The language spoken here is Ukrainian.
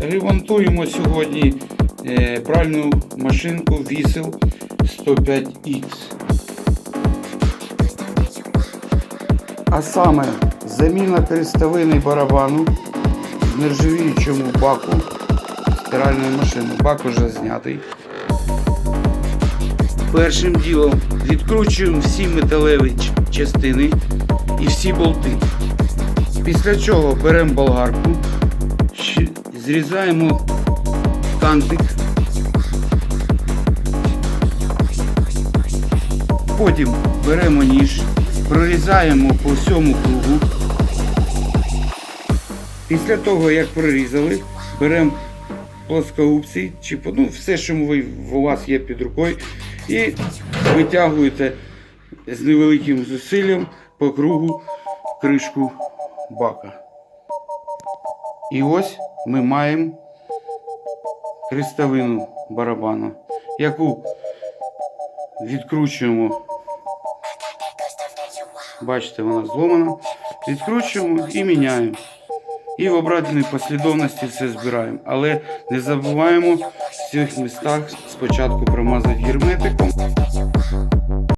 Ремонтуємо сьогодні е, пральну машинку Вісел 105X. А саме заміна крестовини барабану в нержавіючому баку стиральної машини. Бак уже знятий. Першим ділом відкручуємо всі металеві частини і всі болти. Після чого беремо болгарку, зрізаємо кантик. Потім беремо ніж, прорізаємо по всьому кругу. Після того, як прорізали, беремо плоскогубці, чи ну, все, що ви, у вас є під рукою, і витягуєте з невеликим зусиллям по кругу кришку бака. І ось ми маємо крестовину барабану, яку відкручуємо. Бачите, вона зломана. Відкручуємо і міняємо. І в обратній послідовності все збираємо. Але не забуваємо в цих містах спочатку промазати герметиком.